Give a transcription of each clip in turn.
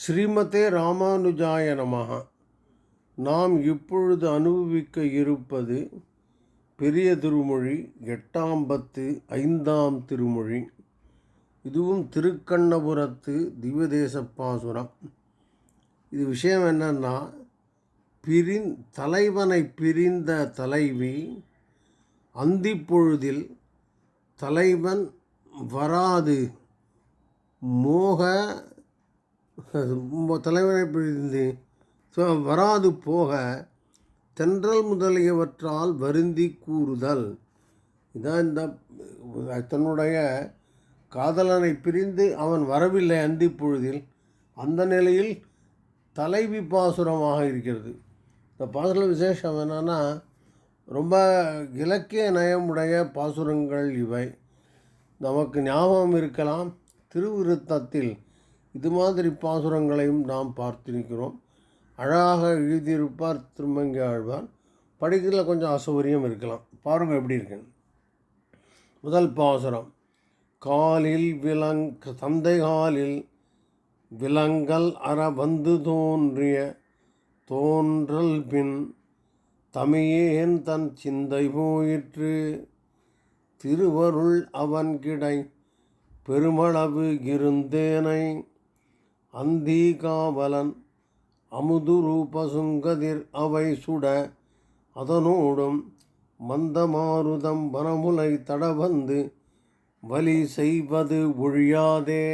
ஸ்ரீமதே ராமானுஜாய நமஹ. நாம் இப்பொழுது அனுபவிக்க இருப்பது பெரிய திருமொழி எட்டாம் பத்து ஐந்தாம் திருமொழி. இதுவும் திருக்கண்ணபுரத்து திவ்யதேச பாசுரம் இது விஷயம் என்னன்னா பிரிந் தலைவனை பிரிந்த தலைவி அந்திப்பொழுதில் தலைவன் வராது மோக தலைவனை பிரிந்து வராது போக தென்றல் முதலியவற்றால் வருந்தி கூறுதல். இதான் இந்த தன்னுடைய காதலனை பிரிந்து அவன் வரவில்லை அந்தி பொழுதில் அந்த நிலையில் தலைவி பாசுரமாக இருக்கிறது. இந்த பாசுர விசேஷம் என்னென்னா ரொம்ப இலக்கிய நயமுடைய பாசுரங்கள் இவை. நமக்கு ஞாபகம் இருக்கலாம். திருவிருத்தத்தில் இது மாதிரி பாசுரங்களையும் நாம் பார்த்திருக்கிறோம். அழகாக எழுதியிருப்பார் திருமங்கி ஆழ்வார் படிக்கிறதுல கொஞ்சம் அசௌகரியம் இருக்கலாம். பாருங்கள் எப்படி இருக்கு. முதல் பாசுரம். காலில் விலங் தந்தை காலில் விலங்கல் அற வந்து தோன்றிய தோன்றல் பின் தமியேன் தன் சிந்தை போயிற்று. திருவருள் அவன் கிடை பெருமளவு இருந்தேனை அந்தீகாவலன் அமுதுரூபசுங்கதிர் அமுதுரு பசுங்கதிர் அவை சுட அதனோடும் மந்தமாருதம் வனமுலை தடவந்து வலி செய்வது ஒழியாதே.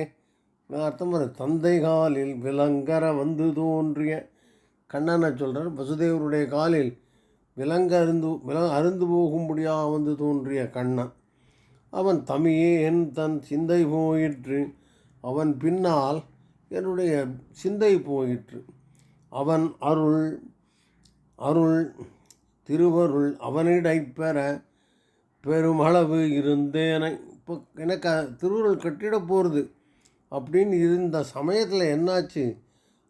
அர்த்தம் தந்தை காலில் விலங்கர வந்து தோன்றிய கண்ணனை சொல்கிறார் வசுதேவருடைய காலில் விலங்க அருந்து வில அருந்து போகும்படியாக வந்து தோன்றிய கண்ணன். அவன் தமியே என் தன் சிந்தை போயிற்று. அவன் பின்னால் என்னுடைய சிந்தை போயிற்று. அவன் அருள் அருள் திருவருள் அவனிடை பெற பெருமளவு இருந்தேனை. இப்போ எனக்கு திருவருள் கட்டிட போகிறது அப்படின்னு இருந்த சமயத்தில் என்னாச்சு?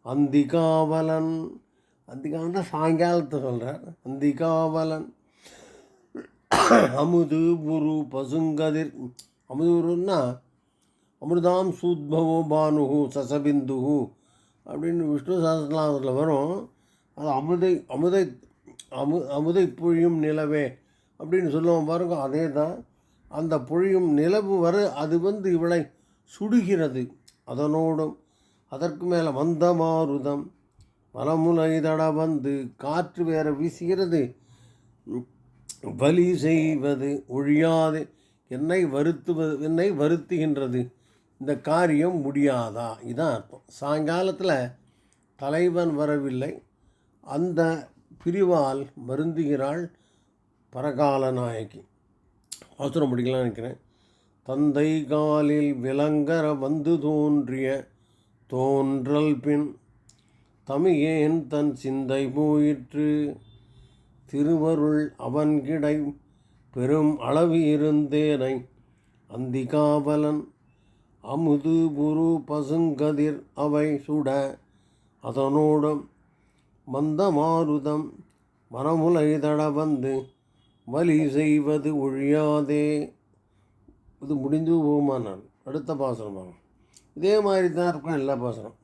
அந்திகாவலன் அந்திகாவலன் சாயங்காலத்தை சொல்கிறார் அந்திகாவலன் அமுது புரு பசுங்கதிர் அமுதுருன்னா அமிர்தாம் சூத்பவோ பானுகு சசபிந்து அப்படின்னு விஷ்ணு சஹஸ்ரநாமத்தில் வரும். அது அமுதை அமுதை அமு அமுதை பொழியும் நிலவே அப்படின்னு சொல்லுவோம் பாருங்க அதே தான் அந்த பொழியும் நிலவு வர அது வந்து இவளை சுடுகிறது அதனோடும். அதற்கு மேலே வந்த மாருதம் வனமுலை தட வந்து காற்று வேற வீசுகிறது. வலி செய்வது ஒழியாது என்னை வருத்துவது என்னை வருத்துகின்றது. இந்த காரியம் முடியாதா? இதான் அர்த்தம். சாயங்காலத்தில் தலைவன் வரவில்லை. அந்த பிரிவால் வருந்துகிறாள் பரகால நாயகி. அவசரம் முடிக்கலாம்னு நினைக்கிறேன். தந்தை காலில் விலங்கர வந்து தோன்றிய தோன்றல் பின் தமியேன் தன் சிந்தை போயிற்று திருவருள் அவன் கிடை பெரும் அளவு இருந்தேனை அந்திகாவலன் அமுது குரு பசுங்கதிர் அவை சுட அதனோடும் மந்தமாருதம் மனமுலை தட வந்து வலி செய்வது ஒழியாதே. இது முடிந்து போகுமா நான்? அடுத்த பாசனம் இதே மாதிரி தான் இருக்கும் எல்லா பாசனம்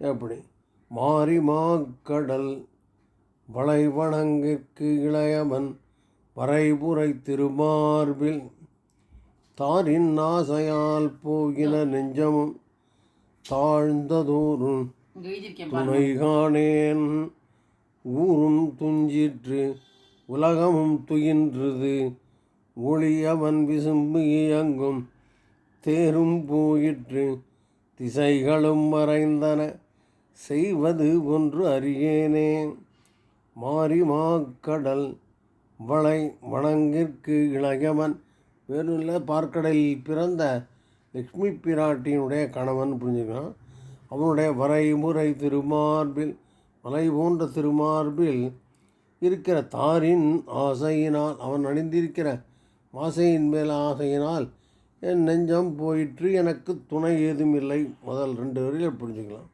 எப்படி? மாறி மாக்கடல் வளைவணங்கிற்கு இளையவன் வரைபுரை திருமார்பில் தாரின் ஆசையால் போகின நெஞ்சமும் தாழ்ந்ததோறும் துணை காணேன் ஊரும் துஞ்சிற்று உலகமும் துயின்றது. ஒளியவன் விசும்பு இயங்கும் தேரும் போயிற்று. திசைகளும் மறைந்தன செய்வது ஒன்று அறியேனே. மாறி மாக்கடல் வளை வணங்கிற்கு இளையவன் வேறும் இல்லை பார்க்கடலில் பிறந்த லக்ஷ்மி பிராட்டியினுடைய கணவன் புரிஞ்சுக்கலாம். அவனுடைய வரைமுறை திருமார்பில் மலை போன்ற திருமார்பில் இருக்கிற தாரின் ஆசையினால் அவன் அணிந்திருக்கிற ஆசையின் மேல் ஆசையினால் என் நெஞ்சம் போயிற்று எனக்கு துணை ஏதும் இல்லை முதல் ரெண்டு வரையில் புரிஞ்சுக்கலாம்.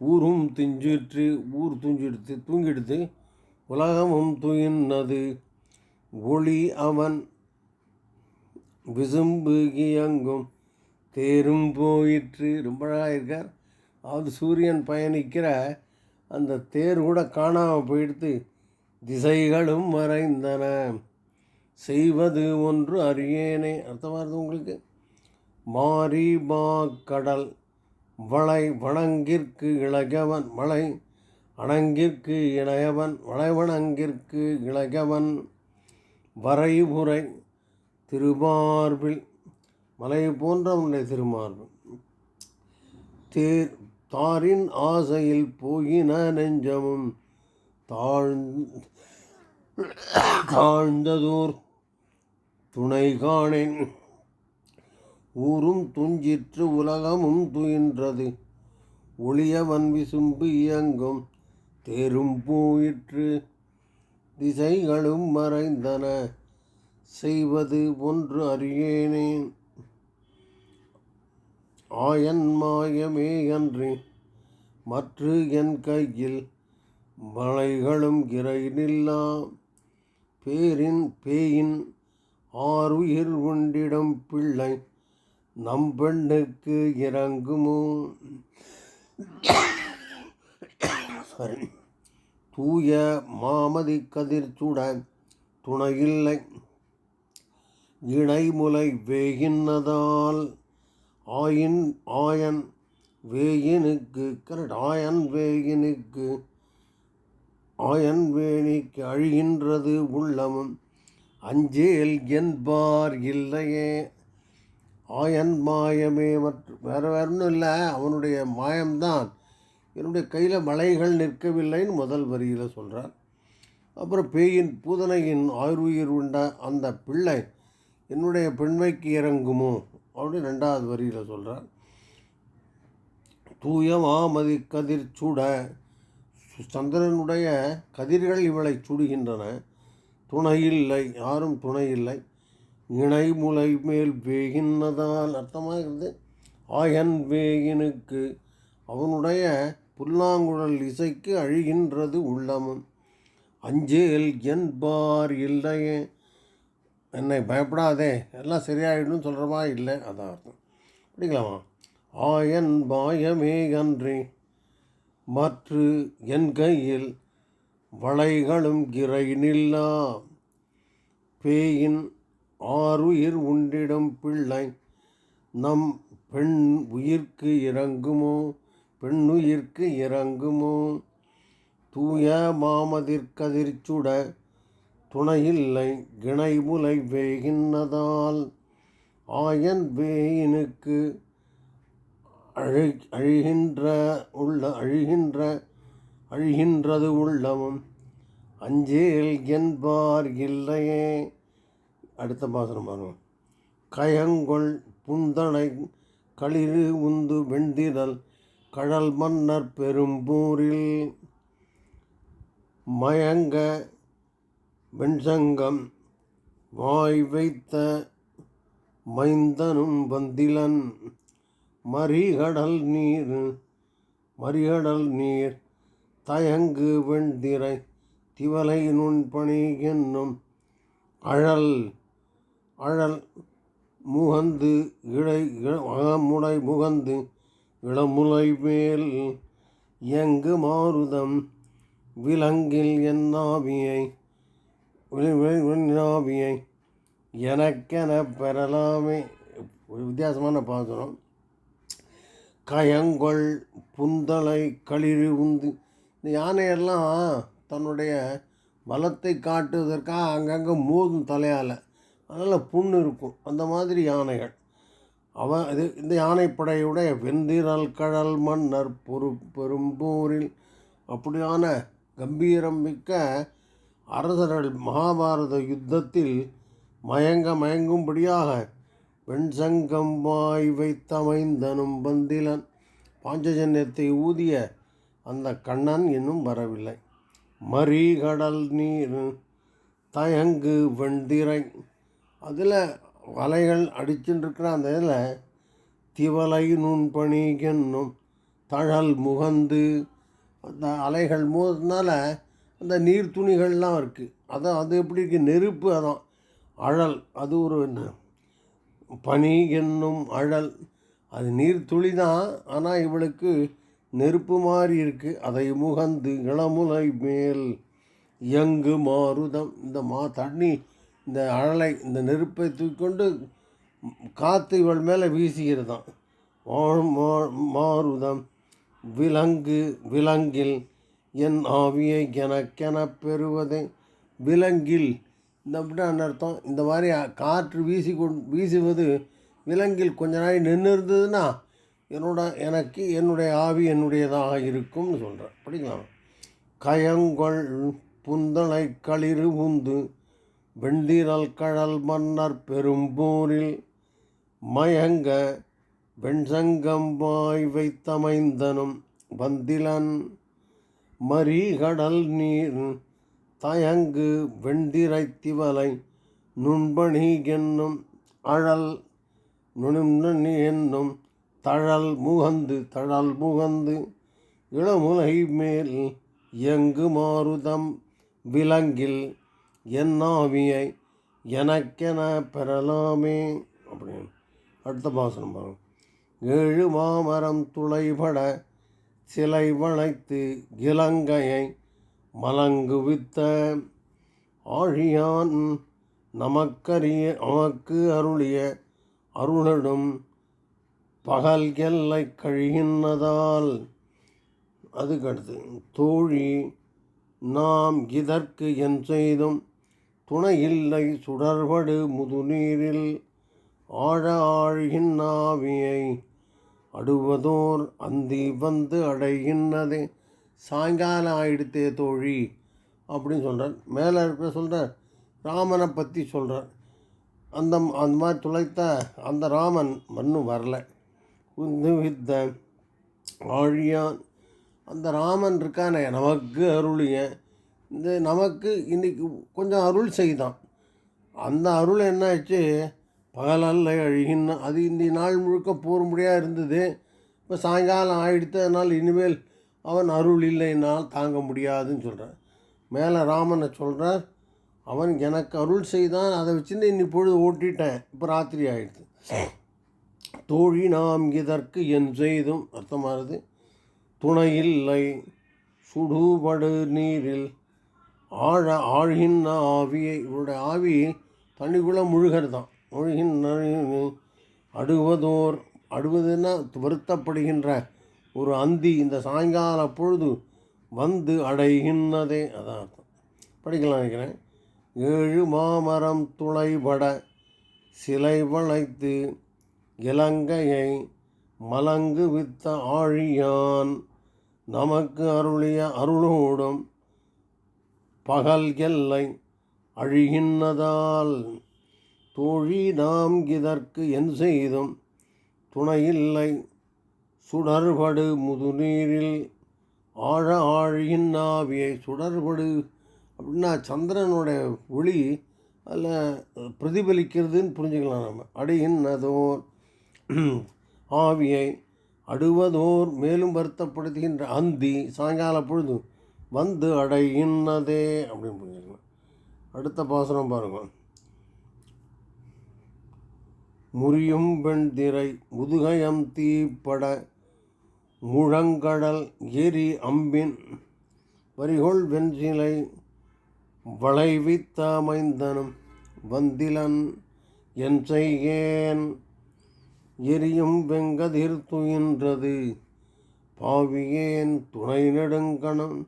ஊரும் துஞ்சிற்று ஊர் துஞ்சிடுத்து தூங்கிடுத்து உலகமும் துயின்னது ஒளி அவன் விசும்பு அங்கும் தேரும் போயிற்று. ரொம்ப நாளாக இருக்கார். அதாவது சூரியன் பயணிக்கிற அந்த தேர் கூட காணாமல் போயிடுத்து திசைகளும் மறைந்தன. செய்வது ஒன்று அறியேனே. அர்த்தமாக இருந்தது உங்களுக்கு? மாரி மா கடல் வளை வணங்கிற்கு இளகவன் மலை அணங்கிற்கு இளையவன் வளைவணங்கிற்கு இளகவன் வரைபுரை திருமார்பில் மலை போன்ற உன்னுடைய திருமார்பு தேர் தாரின் ஆசையில் போயின நெஞ்சமும் தாழ்ந் தாழ்ந்ததோர் துணை காணேன் ஊரும் துஞ்சிற்று உலகமும் துயின்றது. ஒளியவன் விசும்பு இயங்கும் தேரும் போயிற்று திசைகளும் மறைந்தன. செய்வது ஒன்று அறியேனே. ஆயன் மாயமே அன்றி மற்ற என் கையில் மலைகளும் கிரை நில்லா பேரின் பேயின் ஆறுயிர் உண்டிடம் பிள்ளை நம் பெண்ணுக்கு இறங்குமோ? சாரி தூய மாமதி கதிர் சுட துணையில்லை இணைமுலை வேயின்னதால் ஆயின் ஆயன் வேயினுக்கு கரெக்ட் ஆயன் வேயினுக்கு ஆயன் வேணிக்கு அழிகின்றது உள்ளமும் அஞ்சேல் என்பார் இல்லையே. ஆயன் மாயமே மற்றும் வேறு வேறு ஒன்றும் இல்லை அவனுடைய மாயம்தான். என்னுடைய கையில் மலைகள் நிற்கவில்லைன்னு முதல் வரியில் சொல்கிறார் அப்புறம் பேயின் பூதனையின் ஆயுர்வுயிர் உண்ட அந்த பிள்ளை என்னுடைய பெண்மைக்கு இறங்குமோ? அப்படின்னு ரெண்டாவது வரியில் சொல்கிறார் தூய மாமதி கதிர் சுட சந்திரனுடைய கதிர்கள் இவளை சுடுகின்றன. துணை இல்லை யாரும் துணை இல்லை. இணை முலை மேல் வேகின்னதால் அர்த்தமாகிறது ஆயன் வேகினுக்கு அவனுடைய புல்லாங்குழல் இசைக்கு அழிகின்றது உள்ளமும். அஞ்சேல் என்பார் இல்லையே என்னை பயப்படாதே எல்லாம் சரியாயிடும் சொல்கிறமா இல்லை. அதான் அர்த்தம். அப்படிங்களாமா ஆயன் மாயமே அன்றி மற்று என் கையில் வளைகளும் கிரை நில்லா பேயின் ஆறுயிர் உண்டிடும் பிள்ளை நம் பெண் உயிர்க்கு இறங்குமோ பெண்ணுயிர்க்கு இறங்குமோ? தூய மாமதிர்கதிர்ச்சுட துணையில்லை கிணைமுலை வேகின்னதால் ஆயன் வேயினுக்கு அழி அழிகின்ற உள்ள அழிகின்ற அழிகின்றது உள்ளமும் அஞ்சேல் என்பார் இல்லையே. அடுத்த பாசனம் வரும் கயங்கொள் புந்தனை களிறு உந்து வெண்திரல் கடல் மன்னர் பெரும்பூரில் மயங்க வெண்சங்கம் வாய் வைத்த மைந்தனும் வந்திலன் மறிகடல் நீர் மறிகடல் நீர் தயங்கு வெண்திரை திவலை நுண்பணி என்னும் அழல் அழல் முகந்து இழை அகமுடை முகந்து இளமுலை மேல் எங்கு மாருதம் விலங்கில் என் நாவியை எனக்கென பெறலாமே. வித்தியாசமான பாசுரம். கயங்கொள் புந்தலை களிறு உந்து. இந்த யானையெல்லாம் தன்னுடைய பலத்தை காட்டுவதற்காக அங்கங்கே மோதும் தலையால். அதனால் புண்ணு இருக்கும். அந்த மாதிரி யானைகள். அவன் இது இந்த யானைப்படையுடைய வெந்திரல் கடல் மன்னர் பொறு பெரும்பூரில் அப்படியான கம்பீரம் மிக்க அரசர்கள் மகாபாரத யுத்தத்தில் மயங்க மயங்கும்படியாக வெண்சங்கம்பாய் வைத்தமைந்தனும் பந்திலன் பாஞ்சஜன்யத்தை ஊதிய அந்த கண்ணன் இன்னும் வரவில்லை. மறிகடல் நீர் தயங்கு வெண்திரை. அதில் வலைகள் அடிச்சுட்டுருக்கிற அந்த இதில் திவலை நுண்பணி என்னும் தழல் முகந்து அந்த அலைகள் மோதுனால அந்த நீர் துணிகள்லாம் இருக்குது அதான் அது எப்படி இருக்குது நெருப்பு அதான். அழல் அது ஒரு பனி என்னும் அழல். அது நீர் துளி தான். ஆனால் இவளுக்கு நெருப்பு மாதிரி இருக்குது அதை முகந்து இளமுலை மேல் எங்கு மாருதம் இந்த மா தண்ணி இந்த அழலை இந்த நெருப்பை தூக்கிக்கொண்டு காற்று இவள் மேலே வீசுகிறதாம். மாறுதம் மா- மாருதம் விலங்கு விலங்கில் என் ஆவியை எனக்கென பெறுவதே விலங்கில் இந்த அப்படின்னு அர்த்தம்? இந்த மாதிரி காற்று வீசி கொண் வீசுவது விலங்கில் கொஞ்ச நாள் நின்று இருந்ததுன்னா என்னோட எனக்கு என்னுடைய ஆவி என்னுடையதாக இருக்கும்னு சொல்கிறேன் படிக்கலாம் கயங்கொள் புந்தளை களிறு உந்து வெண்தீரல் கழல் மன்னர் பெரும்போரில் மயங்க வெண்சங்கம் வாய் வைத்தமைந்தனும் வந்திலன் மறிகடல் நீர் தயங்கு வெண்டிரைத்திவலை நுண்பணி என்னும் அழல் நுணும்னி என்னும் தழல் முகந்து தழல் முகந்து இளமுலை மேல் எங்கு மாறுதம் விலங்கில் என்னாவியை எனக்கென பெறலாமே அப்படின்னு. அடுத்த பாசனம் பாருங்கள் ஏழு மாமரம் துளைபட சிலை வளைத்து இலங்கையை மலங்குவித்த ஆழியான் நமக்கரிய நமக்கு அருளிய அருளடும் பகல் எல்லை கழிகின்றதால். அதுக்கடுத்து தோழி நாம் இதற்கு என் செய்தும் துணையில்லை. சுடர்படு முதுநீரில் ஆழ ஆழ்கின்னாவியை அடுவதோர் அந்தி வந்து அடையின்னதே சாயங்காலம் ஆயிடுத்தே தோழி அப்படின்னு சொல்கிறார் மேலே இருக்க சொல்கிறார் ராமனை பற்றி சொல்கிறார் அந்த அந்த மாதிரி துளைத்த அந்த ராமன் மண்ணும் வரல. உந்து வித்த ஆழியான். அந்த ராமன் இருக்கானே நமக்கு அருளிய. இந்த நமக்கு இன்றைக்கி கொஞ்சம் அருள் செய்தான். அந்த அருள் என்னாச்சு? பகலல்ல அழுகின்னு அது இந்த நாள் முழுக்க போரும்படியாக இருந்தது. இப்போ சாயங்காலம் ஆயிடுத்து அதனால் இனிமேல் அவன் அருள் இல்லைனால் தாங்க முடியாதுன்னு சொல்கிறான் மேலே ராமனை சொல்கிறார் அவன் எனக்கு அருள் செய்தான் அதை வச்சுன்னு இன்னி பொழுது ஓட்டிட்டேன். இப்போ ராத்திரி ஆயிடுது. தோழி நாம் இதற்கு என் செய்தும்? அர்த்தமாகுது துணையில்லை சுடுபடு நீரில் ஆழ ஆழ்கின்ற ஆவியை இவருடைய ஆவி தண்ணிக்குள்ளே முழுகிறதான் முழுகின்ற அடுவதோர் அடுவதுன்னா வருத்தப்படுகின்ற ஒரு அந்தி இந்த சாயங்கால பொழுது வந்து அடைகின்றதே. அதான் அர்த்தம். படிக்கலாம் நினைக்கிறேன். ஏழு மாமரம் துளைபட சிலை வளைத்து இலங்கையை மலங்கு வித்த ஆழியான் நமக்கு அருளிய அருளோடும் பகல் எல்லை அழிகின்றதால் தோழி நாம் இதற்கு என் செய்தும் துணையில்லை. சுடர்படு முதுநீரில் ஆழ ஆழியின் ஆவியை சுடர்படு அப்படின்னா சந்திரனுடைய ஒளி அதில் பிரதிபலிக்கிறதுன்னு புரிஞ்சுக்கலாம் நம்ம. அடைகின்றதோர் ஆவியை அடுவதோர் மேலும் வருத்தப்படுத்துகின்ற அந்தி சாயங்கால பொழுது வந்து அடையின்னதே அப்படின்னு புரிஞ்சுக்கலாம். அடுத்த பாசனம் பாருங்க. முறியும் வெண்திரை முதுகயம் தீப்பட முழங்கடல் எரி அம்பின் வரிகொள் வெஞ்சிலை வளைவித்தமைந்தனும் வந்திலன் என் செய்கேன் எரியும் வெங்கதிர் துயின்றது பாவியேன் துணை நெடுங்கணம்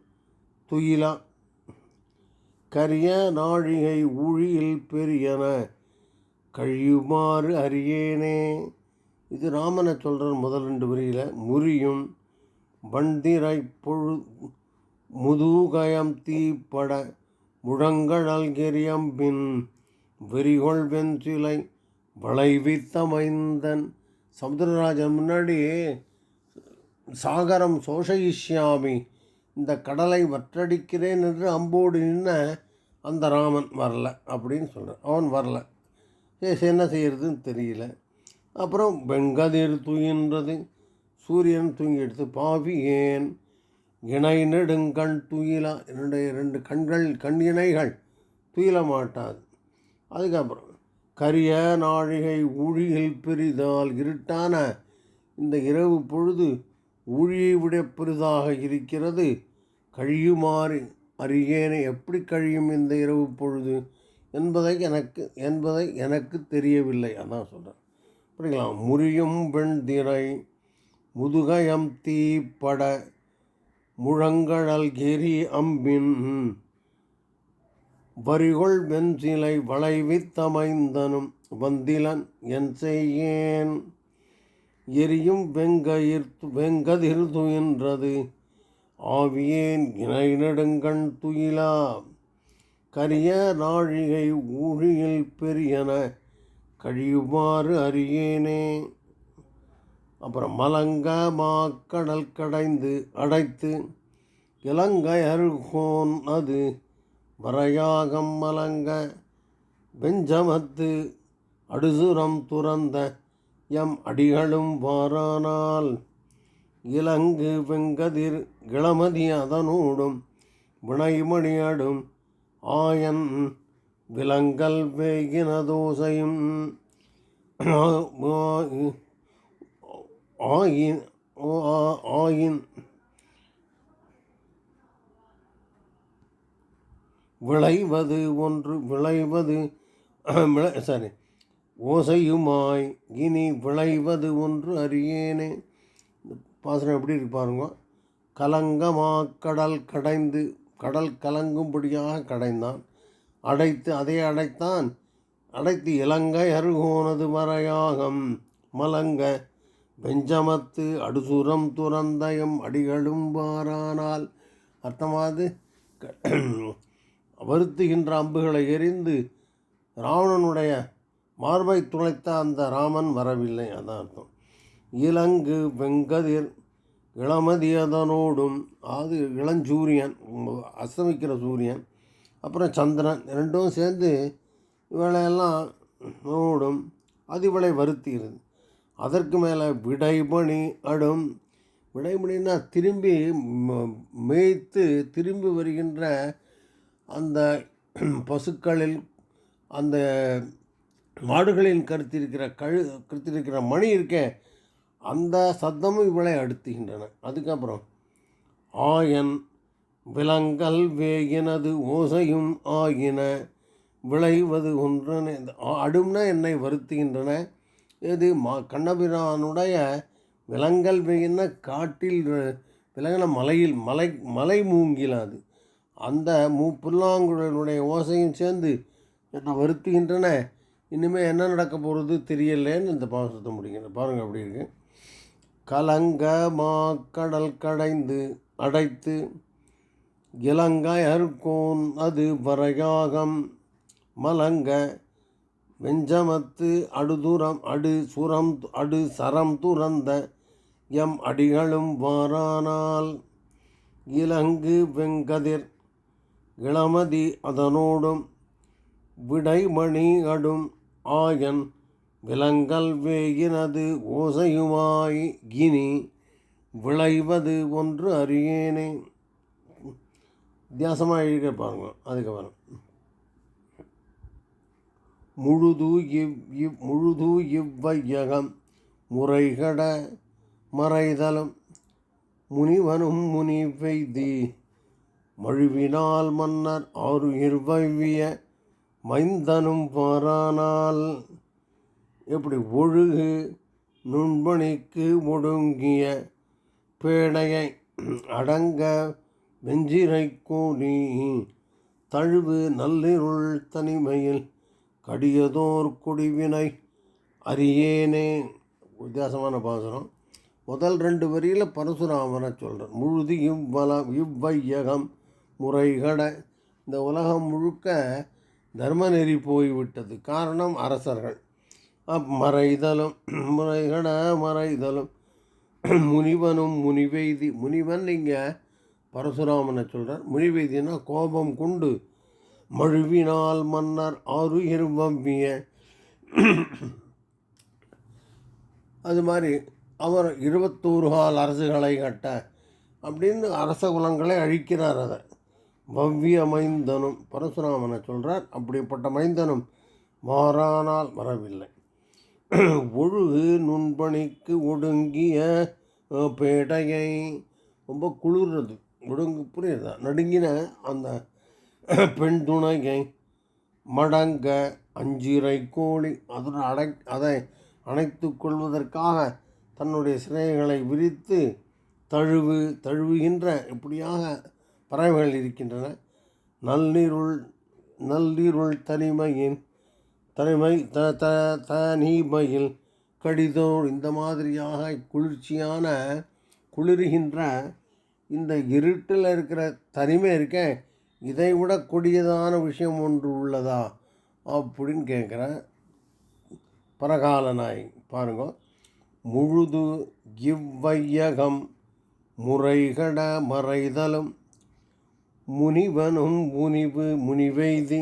துயிலா. கரிய நாழிகை ஊழியில் பெரியன கழியுமாறு அறியேனே. இது ராமனை சொல்கிற முதல் ரெண்டு வரியில் முறியும் வண்டிரை பொழு முதுகயம் தீப்பட முழங்கடல் கெரியம்பின் வெறிகொள் வெஞ்சிலை வளைவித்தமைந்தன். சமுத்திரராஜன் முன்னாடி சாகரம் சோஷயிஷ்யாமி இந்த கடலை வற்றடிக்கிறேன் என்று அம்போடு நின்ன அந்த ராமன் வரல அப்படின்னு சொல்கிறான் அவன் வரல. என்ன செய்கிறதுன்னு தெரியல. அப்புறம் வெங்கதிர் தூயின்றது சூரியன் தூங்கி எடுத்து பாவி ஏன் இணை நெடுங்கண் துயிலா? என்னுடைய ரெண்டு கண்கள் கண் இணைகள் துயில மாட்டாது. அதுக்கப்புறம் கரிய நாழிகை ஊழியில் பெரிதால் இருட்டான இந்த இரவு பொழுது ஊழியை விட பெரிதாக இருக்கிறது. கழியுமாறு அறியேனே எப்படி கழியும் இந்த இரவு பொழுது? என்பதை எனக்கு என்பதை எனக்கு தெரியவில்லை. அதான் சொல்கிறேன் புரியுங்களா முறியும் வெண்திரை முதுகயம் தீப்பட முழங்கழல் கெரி அம்பின் வரிகொள் வெஞ்சிலை வளைவித்தமைந்தனும் வந்திலன் என் செய்யேன். எரியும் வெங்கயிர் வெங்கதிர் துயின்றது ஆவியேன் இணை நெடுங்கண் துயிலா. கரிய நாழிகை ஊழியில் பெரியன கழியுமாறு அறியேனே. அப்புறம் மலங்க மாக்கடல் கடைந்து அடைத்து இலங்கை அருகோன் அது வரையாகம் மலங்க வெஞ்சமத்து அடுசுரம் துறந்த எம் அடிகளும் வாரானால். இலங்கு வெங்கதிர் கிளமதி அதனோடும் வினைமணியடும் ஆயன் விலங்கல் வேகினதோசையும் ஆயின் ஆயின் விளைவது ஒன்று விளைவது சாரி ஓசையுமாய் இனி விளைவது ஒன்று அறியேனே. பாசனம் எப்படி இருப்பாருங்க கலங்கமாக்கடல் கடல் கடைந்து கடல் கலங்கும்படியாக கடைந்தான். அடைத்து அதை அடைத்தான். அடைத்து இலங்கை அருகோனது மறையாகம் மலங்க வெஞ்சமத்து அடுசுரம் துறந்தயம் அடிகளும் பாரானால் அர்த்தமாவது வருத்துகின்ற அம்புகளை எரிந்து ராவணனுடைய மார்பை துளைத்த அந்த ராமன் வரவில்லை. அதான் அர்த்தம். இலங்கு வெங்கதிர் இளமதியதனோடும் அது இளஞ்சூரியன் அஸ்தமிக்கிற சூரியன் அப்புறம் சந்திரன் ரெண்டும் சேர்ந்து இவளையெல்லாம் ஓடும் அது இவளை வருத்துகிறது அதற்கு மேலே விடைமணி அடும். விடைமணின்னா திரும்பி மேய்த்து திரும்பி வருகின்ற அந்த பசுக்களில் அந்த மாடுகளின் கருத்திருக்கிற கழு கருத்திருக்கிற மணி இருக்கே அந்த சத்தமும் இவளை அடுத்துகின்றன. அதுக்கப்புறம் ஆயன் விலங்கல் வேகினது ஓசையும் ஆகின விளைவது ஒன்றன அடும்னா என்னை வருத்துகின்றன. இது மா கண்ணபிரானுடைய விலங்கல் வேகின காட்டில் விலங்கின மலையில் மலை மலை மூங்கில் அது அந்த மூ புல்லாங்குழலுடைய ஓசையும் சேர்ந்து என்னை வருத்துகின்றன. இனிமேல் என்ன நடக்க போகிறது தெரியலேன்னு இந்த பாசத்தை முடிக்கிறேன் பாருங்கள் அப்படி இருக்கு. கலங்க மாக்கடல் கடைந்து அடைத்து இலங்கையர்கோன் அது வரையாகம். மலங்க வெஞ்சமத்து அடுதுரம் அடு சுரம் அடு சரம் துறந்த எம் அடிகளும் வாரானால். இலங்கு வெங்கதிர் இளமதி அதனோடும் விடைமணி அடும் ஆயன் விலங்கல் வேயினது ஓசையுமாய் கினி விளைவது ஒன்று அறியேனே. வித்தியாசமாக எழுதிக்க பாருங்க அதுக்கப்புறம். முழுது இவ் இவ் முழுது இவ்வையகம் முறைகட மறைதலும் முனிவனும் முனி பெய்தி மழுவினால் மன்னர் ஆறு இருவைவிய மைந்தனும் பாரானால். எப்படி ஒழுகு நுண்பணிக்கு ஒடுங்கிய பேடையை அடங்க வெஞ்சிரை நீ. தழுவு நல்லிருள் தனிமையில் கடியதோர் குடிவினை அறியேனே. வித்தியாசமான பாசனம் முதல் ரெண்டு வரியில் பரசுராமனை சொல்கிறேன் முழுது இவ்வள இவ்வையகம் முறைகட. இந்த உலகம் முழுக்க தர்மநெறி போய்விட்டது. காரணம் அரசர்கள். மறைதலும் முறைகண மறைதலும். முனிவனும் முனிவெய்தி முனிவன் இங்கே பரசுராமனை சொல்கிறார் முனிவெய்தினா கோபம் கொண்டு மழுவினால் மன்னர் ஆறு இருவம்பிய அது மாதிரி அவர் இருபத்தோரு கால் அரசுகளை கட்ட அப்படின்னு அரச குலங்களை அழிக்கிறார் அதை பவ்ய மைந்தனும் பரசுராமனை சொல்கிறார் அப்படிப்பட்ட மைந்தனும் மாறானால் வரவில்லை. ஒழுகு நுண்பணிக்கு ஒடுங்கிய பேடையை ரொம்ப குளிர்றது. ஒடுங்கு புரியுதா? நடுங்கின அந்த பெண் துணையை மடங்க அஞ்சிரை கோழி அதன் அடை அதை அணைத்து கொள்வதற்காக தன்னுடைய சிறைகளை விரித்து தழுவு தழுவுகின்ற இப்படியாக பறவைகள் இருக்கின்றன. நள்ளிருள் நள்ளிருள் தனிமையின் தலைமை த த தனிமையில் கடிதோடு இந்த மாதிரியாக குளிர்ச்சியான குளிர்கின்ற இந்த இருட்டில் இருக்கிற தனிமை இருக்க இதை விட கொடியதான விஷயம் ஒன்று உள்ளதா? அப்படின்னு கேட்குறேன். பரகால நாய் பாருங்க. முழுது இவ்வையகம் முறைகட மறைதலும் முனிவனும் முனிவு முனிவெய்தி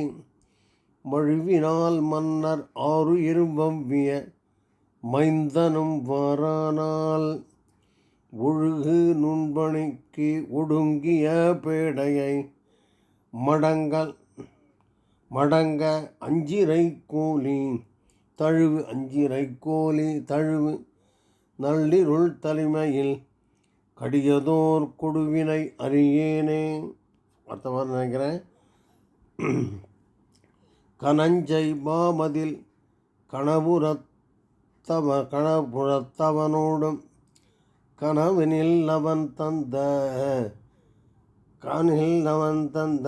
மழுவினால் மன்னர் ஆறு இரும்பிய மைந்தனும் வாரானால் ஒழுகு நுண்பணிக்கு ஒடுங்கிய பேடையை மடங்கள் மடங்க அஞ்சிரை கோலி தழுவு அஞ்சிரை கோலி தழுவு நள்ளிருள் தலைமையில் கடியதோர் கொடுவினை அறியேனே. அர்த்தமாக நினைக்கிறேன். கனஞ்சை மாமதில் கணபுரத்தவ கணபுரத்தவனோடும் கனவினில் அவன் தந்த காணில் அவன் தந்த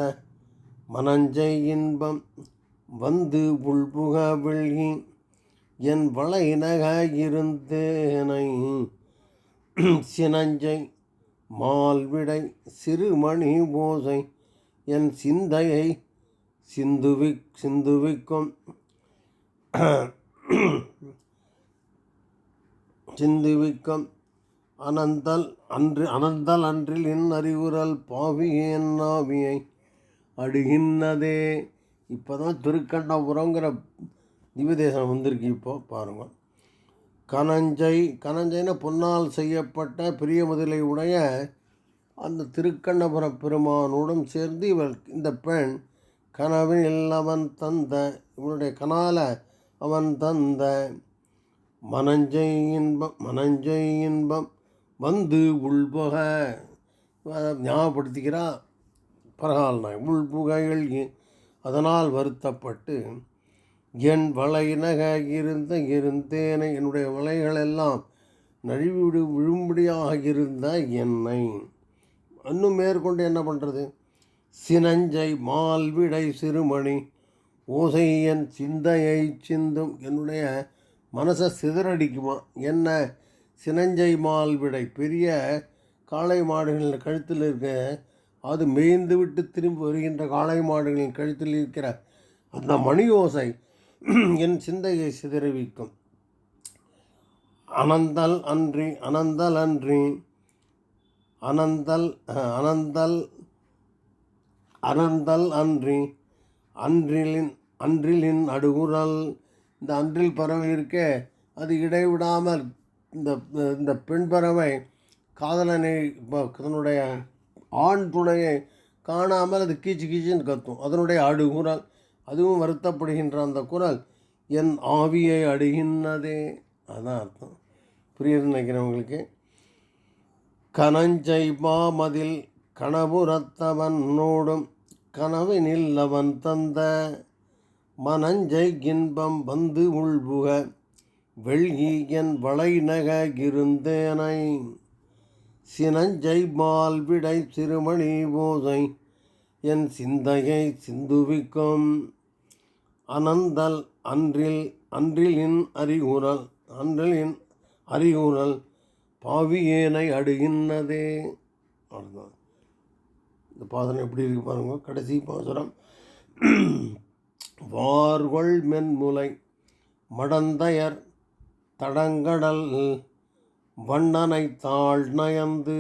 மனஞ்சை இன்பம் வந்து உள்புக விழ்கி என் வளைநக இருந்தேனை. சினஞ்சை மால்விடை சிறுமணி ஓசை என் சிந்தையை சிந்துவி சிந்துவிக்கும். சிந்துவிக்கும். அனந்தல் அன்று அனந்தல் அன்றில் என் அறிவுரல் பாவி என் நாவியை அடுகின்றதே இப்போ தான் திருக்கண்டபுரங்கிற திவ்யதேசம் வந்திருக்கு இப்போ பாருங்கள் கனஞ்சை கனஞ்சைன்னு பொன்னால் செய்யப்பட்ட பிரியமுதலை உடைய அந்த திருக்கண்ணபுர பெருமானோடும் சேர்ந்து இவள் இந்த பெண் கனவில் அவன் தந்த இவனுடைய கனால அவன் தந்த. மனஞ்சை இன்பம் மனஞ்சை இன்பம் வந்து உள்புக அதை ஞாபகப்படுத்திக்கிறா பரகால் நாய் உள்புகைகள் அதனால் வருத்தப்பட்டு என் வளைநக இருந்த இருந்தேனை என்னுடைய வலைகள் எல்லாம் நழுவிடு விழும்படியாக இருந்த என்னை. இன்னும் மேற்கொண்டு என்ன பண்ணுறது சினஞ்சை மால்விடை சிறுமணி ஓசை என் சிந்தையை சிந்தும் என்னுடைய மனசை சிதறடிக்குமா? என்ன? சினஞ்சை மால்விடை பெரிய காளை மாடுகளின் கழுத்தில் இருக்க அது மேய்ந்து விட்டு திரும்பி வருகின்ற காளை மாடுகளின் கழுத்தில் இருக்கிற அந்த மணி ஓசை என் சிந்தையை சிதறவிக்கும் அனந்தல் அன்றி அனந்தல் அன்றி அனந்தல் அனந்தல் அனந்தல் அன்றி அன்றிலின் அன்றிலின் அடுகுரல் இந்த அன்றில் பறவை இருக்க அது இடைவிடாமல் இந்த இந்த பெண் பறவை காதலனை இப்போ தன்னுடைய ஆண் துணையை காணாமல் அது கீச்சு கீச்சுன்னு கத்தும். அதனுடைய அடுகுரல் அதுவும் வருத்தப்படுகின்ற அந்த குரல் என் ஆவியை அடுகின்றதே. அதான் அர்த்தம். புரியுதுன்னு நினைக்கிறேன் உங்களுக்கு. கனஞ்சை மாமதில் கணபுரத்தவன் நோடும் கனவினில் அவன் தந்த மனஞ்சை இன்பம் வந்து உள்புக வெள்கி என் வளைநக இருந்தேனை. சினஞ்சை மால் விடை சிறுமணி போதை என் சிந்தையை சிந்துவிக்கும். அனந்தல் அன்றில் அன்றிலின் அறிகுறல் அன்றிலின் அறிகுறல் பாவியேனை அடுகின்றதே அவ்வளோதான் இந்த பாசனம் எப்படி இருக்கு பாருங்க. கடைசி பாசுரம். வார்கொள் மென்முலை மடந்தையர் தடங்கடல் வண்ணனை தாழ் நயந்து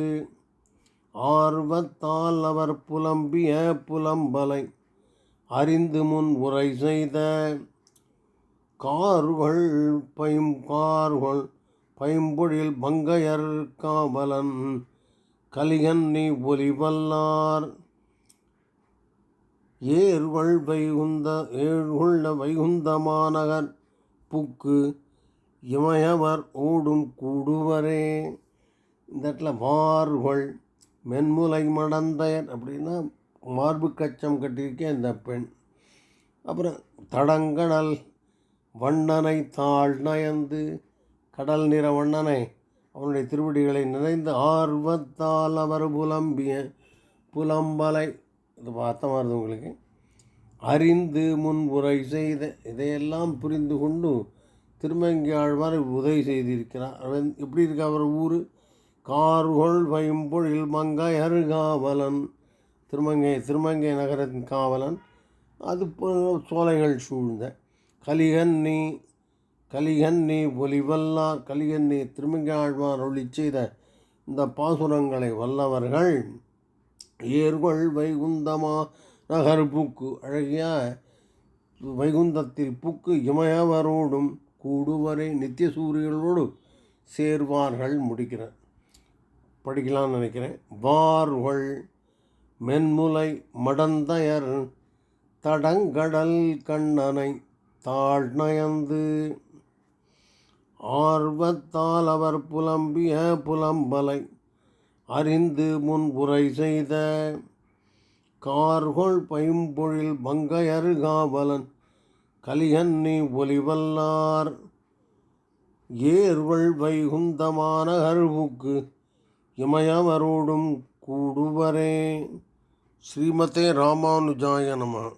ஆர்வத்தால் அவர் புலம்பிய புலம்பலை அறிந்து முன் உரை செய்த கார்கள் பைம் கார்கள் பைம்பொழில் பங்கையர் காவலன் கலியன்னி ஒலிவல்லார். ஏர்வள் வைகுந்த ஏழ்கொள்ள வைகுந்தமானகர் புக்கு இமயவர் ஓடும் கூடுவரே. இந்த இடத்துல மார்வள் மென்முலை மடந்தையர் அப்படின்னா மார்பு கச்சம் கட்டியிருக்கேன் இந்த பெண். அப்புறம் தடங்கடல் வண்ணனை தாழ் நயந்து கடல் நிற வண்ணனை அவனுடைய திருவடிகளை நினைந்து ஆர்வத்தால் அவர் புலம்பிய புலம்பலை. இது பார்த்தா வருது உங்களுக்கு. அறிந்து முன் செய்த இதையெல்லாம் புரிந்து கொண்டு திருமங்கியாழ்வார் உதவி செய்திருக்கிறார். அவர் எப்படி இருக்கு? அவர் ஊர் கார்கொள் பயம்பொழில் மங்கை அருகாவலன் திருமங்கை திருமங்கை நகரத்தின் காவலன். அது சோலைகள் சூழ்ந்த கலிகன்னி கலிகன்னி ஒலிவல்லார் கலிகன்னி திருமங்காழ்வார் ஒளி செய்த இந்த பாசுரங்களை வல்லவர்கள் ஏர்கொள் வைகுந்தமா நகர் பூக்கு அழகிய வைகுந்தத்தில் பூக்கு இமயவரோடும் கூடுவரை நித்திய சூரியர்களோடு சேர்வார்கள் முடிக்கிறேன் படிக்கலாம்னு நினைக்கிறேன். வார்கள் மென்முலை மடந்தையர் தடங்கடல் கண்ணனை தாழ்நயந்து ஆர்வத்தால் அவர் புலம்பிய புலம்பலை அறிந்து முன்புரை செய்த. கார்கொள் பைம்பொழில் மங்கையரு காவலன் கலிகன்னி ஒலிவல்லார். ஏர்வள் வைகுந்தமான அருவுக்கு இமயவரோடும் கூடுவரே. ஸ்ரீமதே ராமானுஜாய நம.